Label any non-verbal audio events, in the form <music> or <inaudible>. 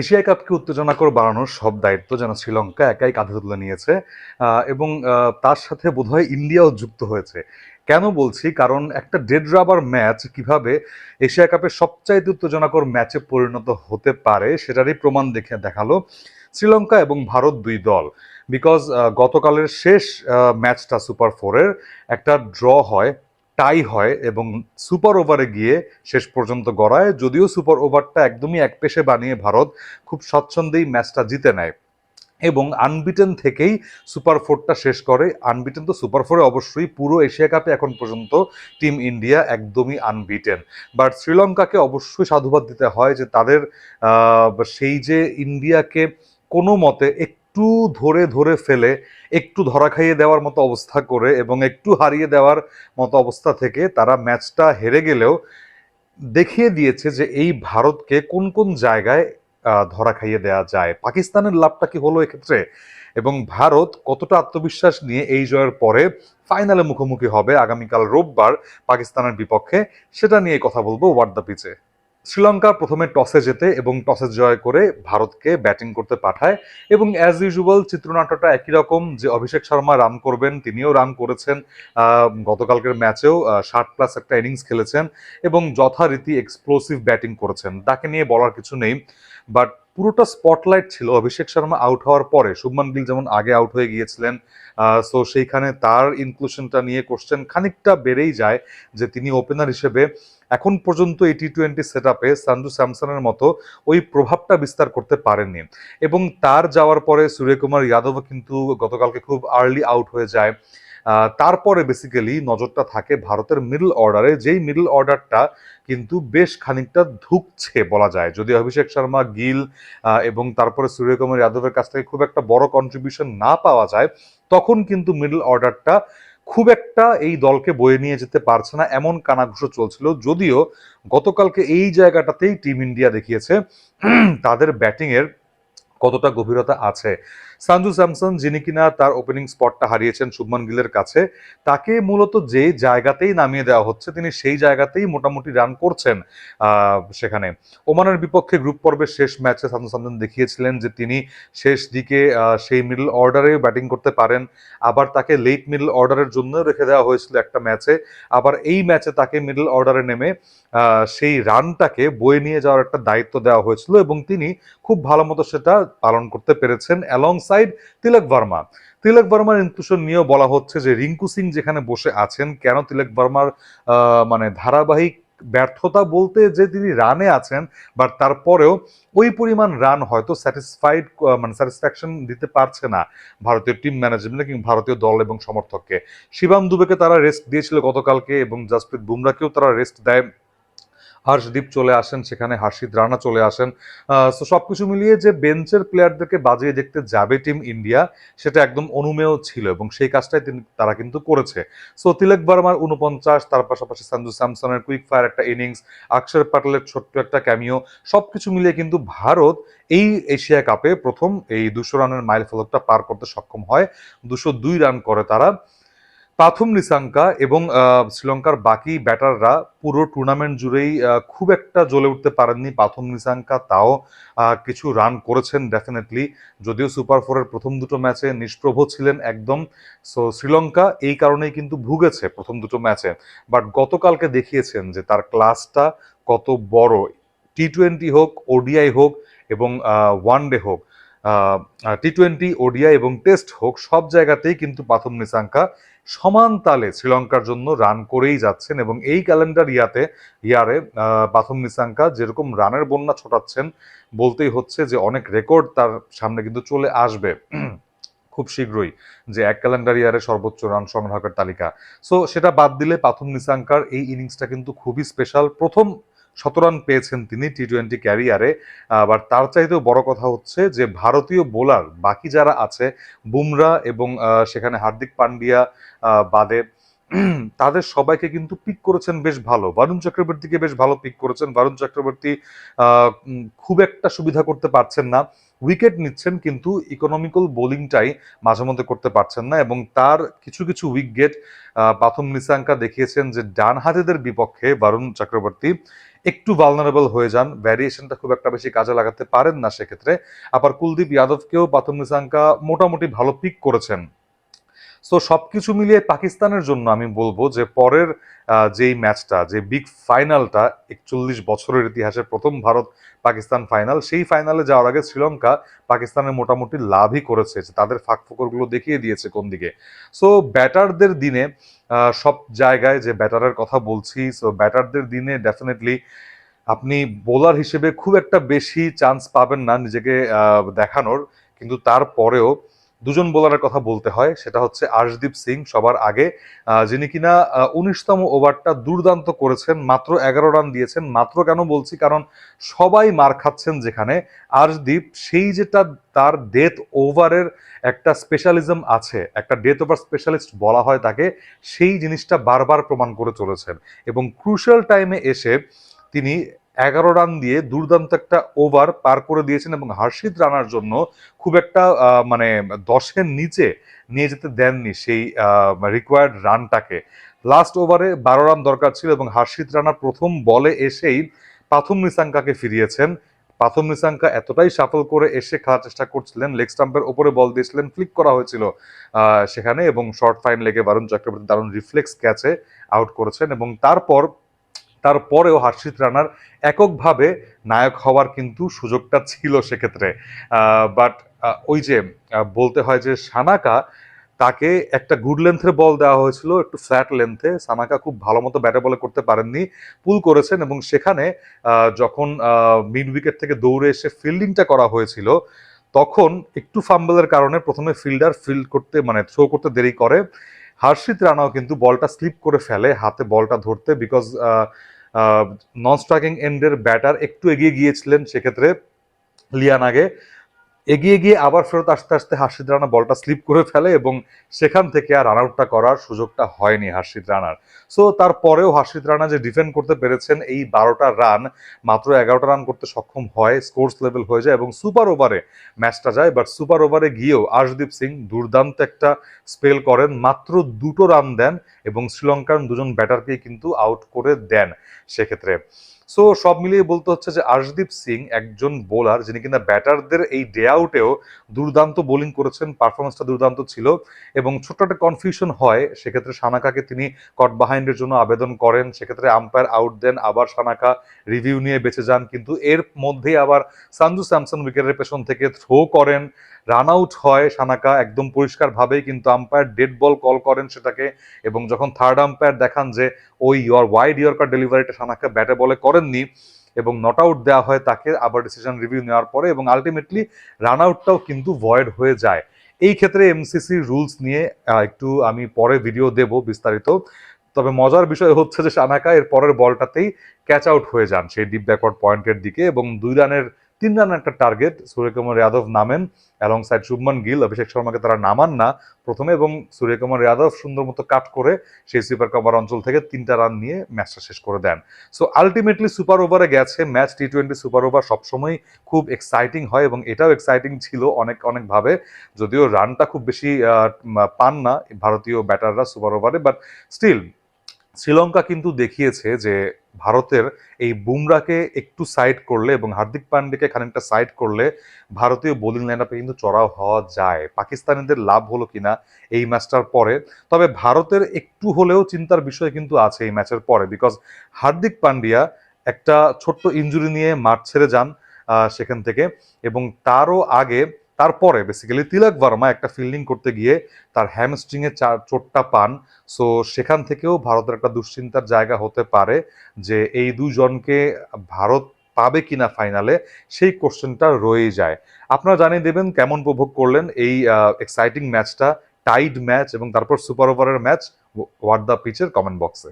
Asia কাপকে উত্তেজনাকর বাড়ানোর সব দায়িত্ব যেন শ্রীলঙ্কা একাই কাঁধে তুলে নিয়েছে এবং তার সাথে বোধহয় ইন্ডিয়াও যুক্ত হয়েছে। কেন বলছি? কারণ একটা ডেড রাবার ম্যাচ কীভাবে এশিয়া কাপের সবচাইতে উত্তেজনাকর ম্যাচে পরিণত হতে পারে সেটারই প্রমাণ দেখে দেখাল শ্রীলঙ্কা এবং ভারত দুই দল। বিকজ গতকালের শেষ ম্যাচটা সুপার ফোরের একটা ড্র হয় টাই হয় এবং সুপার ওভারে গিয়ে শেষ পর্যন্ত গড়ায়, যদিও সুপার ওভারটা একদমই এক পেশে বানিয়ে ভারত খুব স্বচ্ছন্দেই ম্যাচটা জিতে নেয়। এবং আনবিটেন থেকেই সুপার ফোরটা শেষ করে। আনবিটেন তো সুপার ফোরে অবশ্যই, পুরো এশিয়া কাপে এখন পর্যন্ত টিম ইন্ডিয়া একদমই আনবিটেন। বাট শ্রীলঙ্কাকে অবশ্যই সাধুবাদ দিতে হয় যে তাদের সেই যে ইন্ডিয়াকে কোনো মতে একটু ধরে ধরে ফেলে, একটু ধরা খাইয়ে দেওয়ার মতো অবস্থা করে এবং একটু হারিয়ে দেওয়ার মতো অবস্থা থেকে তারা ম্যাচটা হেরে গেলেও দেখিয়ে দিয়েছে যে এই ভারতকে কোন কোন জায়গায় ধরা খাইয়ে দেওয়া যায়। পাকিস্তানের লাভটা কি হলো এক্ষেত্রে? এবং ভারত কতটা আত্মবিশ্বাস নিয়ে এই জয়ের পরে ফাইনালে মুখোমুখি হবে আগামীকাল রোববার পাকিস্তানের বিপক্ষে? সেটা নিয়ে কথা বলব ওয়ার্ড দ্য পিচে শ্রীলঙ্কা প্রথমে টসে জেতে এবং টসে জয় করে ভারতকে ব্যাটিং করতে পাঠায় এবং অ্যাজ ইউজুয়াল চিত্রনাট্যটা একই রকম যে অভিষেক শর্মা রান করবেন, তিনিও রান করেছেন গতকালকের ম্যাচেও ষাট প্লাস একটা ইনিংস খেলেছেন এবং যথারীতি এক্সপ্লোসিভ ব্যাটিং করেছেন। তাকে নিয়ে বলার কিছু নেই বাট পুরোটা স্পটলাইট ছিল। অভিষেক শর্মা আউট হওয়ার পরে, শুভমান গিল যেমন আগে আউট হয়ে গিয়েছিলেন সো সেইখানে তার ইনক্লুশনটা নিয়ে কোশ্চেন খানিকটা বেড়েই যায় যে তিনি ওপেনার হিসেবে এখন পর্যন্ত এই টি টোয়েন্টি সেট আপে সাঞ্জু স্যামসনের মতো ওই প্রভাবটা বিস্তার করতে পারেননি। এবং তার যাওয়ার পরে সূর্যকুমার যাদবও কিন্তু গতকালকে খুব আর্লি আউট হয়ে যায়। তারপরে বেসিক্যালি নজরটা থাকে ভারতের মিডল অর্ডারে যেই মিডল অর্ডারটা কিন্তু বেশ খানিকটা ধুকছে বলা যায়। যদি অভিষেক শর্মা, গিল এবং তারপরে সূর্যকুমার যাদবের কাছ থেকে খুব একটা বড় কন্ট্রিবিউশন না পাওয়া যায়, তখন কিন্তু মিডল অর্ডারটা খুব একটা এই দলকে বয়ে নিয়ে যেতে পারছে না। এমন কানাঘুষো চলছিল, যদিও গতকালকে এই জায়গাটাতেই টিম ইন্ডিয়া দেখিয়েছে, তাদের ব্যাটিংয়ের কতটা গভীরতা আছে। সাঞ্জু স্যামসন, যিনি কিনা তার ওপেনিং স্পটটা হারিয়েছেন শুভমান গিলের কাছে, তাকে মূলত যে জায়গাতেই নামিয়ে দেওয়া হচ্ছে, তিনি সেই জায়গাতেই মোটামুটি রান করছেন সেখানে। ওমানের বিপক্ষে গ্রুপ পর্বের শেষ ম্যাচে সাঞ্জু স্যামসন দেখিয়েছিলেন যে তিনি শেষ দিকে সেই মিডল অর্ডারে ব্যাটিং করতে পারেন। আবার তাকে লেট মিডল অর্ডারের জন্য রেখে দেওয়া হয়েছিল একটা ম্যাচে আবার এই ম্যাচে তাকে মিডল অর্ডারে নেমে সেই রানটাকে বয়ে নিয়ে যাওয়ার একটা দায়িত্ব দেওয়া হয়েছিল এবং তিনি খুব ভালো মতো সেটা পালন করতে পেরেছেন অ্যালং সাইড, তিলক বর্মা। তিলক বর্মার ইনক্লুশন নিয়েও বলা হচ্ছে যে রিঙ্কু সিং যেখানে বসে আছেন, কেন তিলক বর্মার মানে ধারাবাহিক ব্যর্থতা বলতে যে তিনি রানে আছেন বাট তারপরেও ওই পরিমাণ রান হয়তো স্যাটিসফাইড মানে স্যাটিসফ্যাকশন দিতে পারছে না ভারতীয় টিম ম্যানেজমেন্ট কিংবা ভারতীয় দল এবং সমর্থককে। শিবাম দুবেকে তারা রেস্ট দিয়েছিল গতকালকে এবং জাসপ্রীত বুমরাকেও তারা রেস্ট দেয় হর্ষদীপ চলে আসেন, সেখানে হার্ষিদ রানা চলে আসেন। সো সবকিছু মিলিয়ে যে বেঞ্চের প্লেয়ারদেরকে বাজিয়ে দেখতে যাবে টিম ইন্ডিয়া সেটা একদম অনুমেয় ছিল এবং সেই কাজটাই তিনি, তারা কিন্তু করেছে। সো তিলক বর্মার উনপঞ্চাশ তার পাশাপাশি সঞ্জু স্যামসনের কুইক ফায়ার একটা ইনিংস অক্ষর প্যাটেলের ছোট্ট একটা ক্যামিও সবকিছু মিলিয়ে কিন্তু ভারত এই এশিয়া কাপে প্রথম এই দুশো রানের মাইল ফলকটা পার করতে সক্ষম হয়। দুশো দুই রান করে তারা। প্রাথম নিসাঙ্কা এবং শ্রীলঙ্কার বাকি ব্যাটাররা পুরো টুর্নামেন্ট জুড়েই খুব একটা জ্বলে উঠতে পারেননি প্রাথম নিসাঙ্কা তাও কিছু রান করেছেন ডেফিনেটলি যদিও সুপার ফোরের প্রথম দুটো ম্যাচে নিষ্প্রভ ছিলেন একদম। সো শ্রীলঙ্কা এই কারণেই কিন্তু ভুগেছে প্রথম দুটো ম্যাচে বাট গতকালকে দেখিয়েছেন যে তার ক্লাসটা কত বড়। টি টোয়েন্টি হোক ওডিআই হোক এবং ওয়ান ডে হোক টি টোয়েন্টি ওডিআই এবং টেস্ট হোক, সব জায়গাতেই কিন্তু প্রাথম নিসাঙ্কা সমান তালে শ্রীলঙ্কার জন্য রান করেই যাচ্ছেন এবং এই ক্যালেন্ডার ইয়াতে, ইয়ারে প্রাথম নিসাঙ্কা যেরকম রানের বন্যা ছোটাচ্ছেন বলতেই হচ্ছে যে অনেক রেকর্ড তার সামনে কিন্তু চলে আসবে। <clears throat> খুব শীঘ্রই যে এক ক্যালেন্ডার ইয়ারে সর্বোচ্চ রান সংগ্রাহকের তালিকা। সো সেটা বাদ দিলে প্রাথম নিসাঙ্কার এই ইনিংসটা কিন্তু খুবই স্পেশাল প্রথম শত রান পেয়েছেন তিনি টি টোয়েন্টি ক্যারিয়ারে। আবার তার চাইতেও বড় কথা হচ্ছে যে, ভারতীয় বোলার বাকি যারা আছে, বুমরা এবং সেখানে হার্দিক পান্ডিয়া বাদে, তাদের সবাইকে কিন্তু পিক করেছেন বেশ ভালো। বরুণ চক্রবর্তীকে বেশ ভালো পিক করেছেন। বরুণ চক্রবর্তী খুব একটা সুবিধা করতে পারছেন না। উইকেট নিচ্ছেন কিন্তু ইকোনমিক্যাল বোলিংটাই মাঝে মধ্যে করতে পারছেন না এবং তার কিছু কিছু উইকেট প্রাথম নিসাঙ্কা দেখিয়েছেন যে ডান হাতেদের বিপক্ষে বরুণ চক্রবর্তী একটু ভালনারেবল হয়ে যান। ভ্যারিয়েশনটা খুব একটা বেশি কাজে লাগাতে পারেন না সেক্ষেত্রে। আবার কুলদীপ যাদবকেও পাথম নিসাঙ্কা মোটামুটি ভালো পিক করেছেন। সো সব কিছু মিলিয়ে পাকিস্তানের জন্য আমি বলব যে পরের যেই ম্যাচটা, যে বিগ ফাইনালটা একচল্লিশ বছরের ইতিহাসের প্রথম ভারত পাকিস্তান ফাইনাল সেই ফাইনালে যাওয়ার আগে শ্রীলঙ্কা পাকিস্তানের মোটামুটি লাভই করেছে তাদের ফাঁক ফোকরগুলো দেখিয়ে দিয়েছে কোন দিকে। সো ব্যাটারদের দিনে সব জায়গায় যে ব্যাটারের কথা বলছি সো ব্যাটারদের দিনে ডেফিনেটলি আপনি বোলার হিসেবে খুব একটা বেশি চান্স পাবেন না নিজেকে দেখানোর, কিন্তু তারপরেও দুজন বোলারের কথা বলতে হয়, সেটা হচ্ছে আর্শদীপ সিং সবার আগে যিনি কিনা উনিশতম ওভারটা দুর্দান্ত করেছেন, মাত্র এগারো রান দিয়েছেন, মাত্র কেন বলছি? কারণ সবাই মার খাচ্ছেন যেখানে। আর্শদীপ, সেই যেটা তার ডেথ ওভারের একটা স্পেশালিজম আছে, একটা ডেথ ওভার স্পেশালিস্ট বলা হয় তাকে, সেই জিনিসটা বারবার প্রমাণ করে চলেছেন। এবং ক্রুশাল টাইমে এসে তিনি এগারো রান দিয়ে দুর্দান্ত একটা ওভার পার করে দিয়েছেন এবং হার্ষিত রানার জন্য খুব একটা মানে দশের নিচে নিয়ে যেতে দেননি সেই রিকোয়ার্ড রানটাকে। লাস্ট ওভারে বারো রান দরকার ছিল এবং হার্ষিত রানা প্রথম বলে এসেই পাথম নিসাঙ্কাকে ফিরিয়েছেন। পাথম নিসাঙ্কা এতটাই সাফল করে এসে খেলার চেষ্টা করছিলেন লেগ স্টাম্পের ওপরে বল দিয়েছিলেন ফ্লিক করা হয়েছিল সেখানে এবং শর্ট ফাইন লেগে বারুণ চক্রবর্তী দারুণ রিফ্লেক্স ক্যাচে আউট করেছেন এবং তারপর তারপরেও হার্ষিত রানার এককভাবে নায়ক হওয়ার কিন্তু সুযোগটা ছিল সেক্ষেত্রে। বাট ওই যে বলতে হয় যে সানাকা তাকে একটা গুড লেন্থের বল দেওয়া হয়েছিল, একটু ফ্ল্যাট লেন্থে সানাকা খুব ভালো মতো ব্যাটে বলে করতে পারেননি পুল করেছেন এবং সেখানে যখন মিড উইকেট থেকে দৌড়ে এসে ফিল্ডিংটা করা হয়েছিল, তখন একটু ফাম্বলের কারণে প্রথমে ফিল্ডার ফিল্ড করতে মানে থ্রো করতে দেরি করে। হার্ষিত রানাও কিন্তু বলটা স্লিপ করে ফেলে, হাতে বলটা ধরতে বিকজ নন স্ট্রাইকিং এন্ডের ব্যাটার একটু এগিয়ে গিয়েছিলেন সেক্ষেত্রে লিয়ান আগে এগিয়ে গিয়ে আবার ফেরত আসতে আসতে হাসিদ রানা বলটা স্লিপ করে ফেলে এবং সেখান থেকে আর রান আউটটা করার সুযোগটা হয়নি হার্ষিত রানার। সো তারপরেও হাসিদ রানা যে ডিফেন্ড করতে পেরেছেন এই বারোটা রান মাত্র এগারোটা রান করতে সক্ষম হয় স্কোর্স লেভেল হয়ে যায় এবং সুপার ওভারে ম্যাচটা যায় বাট সুপার ওভারে গিয়েও আর্শদীপ সিং দুর্দান্ত একটা স্পেল করেন, মাত্র দুটো রান দেন এবং শ্রীলঙ্কার দুজন ব্যাটারকেই কিন্তু আউট করে দেন সেক্ষেত্রে। সো সব মিলিয়ে বলতে হচ্ছে যে আর্শদীপ সিং একজন বোলার যিনি কিনা ব্যাটারদের এই ডে আউটেও দুর্দান্ত বোলিং করেছেন পারফরমেন্সটা দুর্দান্ত ছিল এবং ছোট্ট একটা কনফিউশন হয়। সেক্ষেত্রে সানাকাকে তিনি কট বাহাইন্ডের জন্য আবেদন করেন। সেক্ষেত্রে আম্পায়ার আউট দেন, আবার সানাকা রিভিউ নিয়ে বেঁচে যান। কিন্তু এর মধ্যেই আবার সঞ্জু স্যামসন উইকেটের পেছন থেকে থ্রো করেন। রান আউট হয় সানাকা একদম পরিষ্কারভাবেই, কিন্তু আম্পায়ার ডেড বল কল করেন সেটাকে এবং যখন থার্ড আম্পায়ার দেখান যে, ওই ইয়র ওয়াইড ইয়র্কার ডেলিভারিটা সানাকা ব্যাটে বলে করেননি এবং নট আউট দেওয়া হয় তাকে, আবার ডিসিশন রিভিউ নেওয়ার পরে এবং আলটিমেটলি রান আউটটাও কিন্তু ভয়েড হয়ে যায়। এই ক্ষেত্রে এমসিসি রুলস নিয়ে একটু আমি পরে ভিডিও দেব বিস্তারিত। তবে মজার বিষয় হচ্ছে যে সানাকা এর পরের বলটাতেই ক্যাচ আউট হয়ে যান সেই ডিপ ব্যাকওয়ার্ড পয়েন্টের দিকে এবং দুই রানের তিন রানের একটা টার্গেট সূর্যকুমার যাদব নামেন অ্যালং সাইড শুভমান গিল। অভিষেক শর্মাকে তারা নামান না প্রথমে এবং সূর্যকুমার যাদব সুন্দর মতো কাট করে সেই সুপার কভার অঞ্চল থেকে তিনটা রান নিয়ে ম্যাচটা শেষ করে দেন। সো আলটিমেটলি সুপার ওভারে গেছে। Match T twenty super over সবসময় খুব এক্সাইটিং হয় এবং এটাও এক্সাইটিং ছিল অনেক অনেকভাবে যদিও রানটা খুব বেশি পান না ভারতীয় ব্যাটাররা সুপার ওভারে বাট স্টিল শ্রীলঙ্কা কিন্তু দেখিয়েছে যে ভারতের এই বুমরাকে একটু সাইড করলে এবং হার্দিক পান্ডেকে খানিকটা সাইড করলে ভারতীয় বোলিং লাইন আপে কিন্তু চড়াও হওয়া যায়। পাকিস্তানিদের লাভ হলো কিনা এই ম্যাচটার পরে। তবে ভারতের একটু হলেও চিন্তার বিষয় কিন্তু আছে এই ম্যাচের পরে বিকজ হার্দিক পান্ডিয়া একটা ছোট্ট ইনজুরি নিয়ে মাঠ ছেড়ে যান সেখান থেকে এবং তারও আগে তারপরে বেসিক্যালি তিলক ভার্মা একটা ফিল্ডিং করতে গিয়ে তার হ্যামস্ট্রিং এ চোটটা পান। সো সেখান থেকেও ভারতের একটা দুশ্চিন্তার জায়গা হতে পারে যে এই দুজনকে ভারত পাবে কিনা ফাইনালে সেই কোশ্চেনটা রয়েই যায়। আপনারা জানিয়ে দেবেন কেমন উপভোগ করলেন এই এক্সাইটিং ম্যাচটা টাইড ম্যাচ এবং তারপর সুপার ওভারের ম্যাচ ওয়াট দ্য পিচের কমেন্ট বক্সে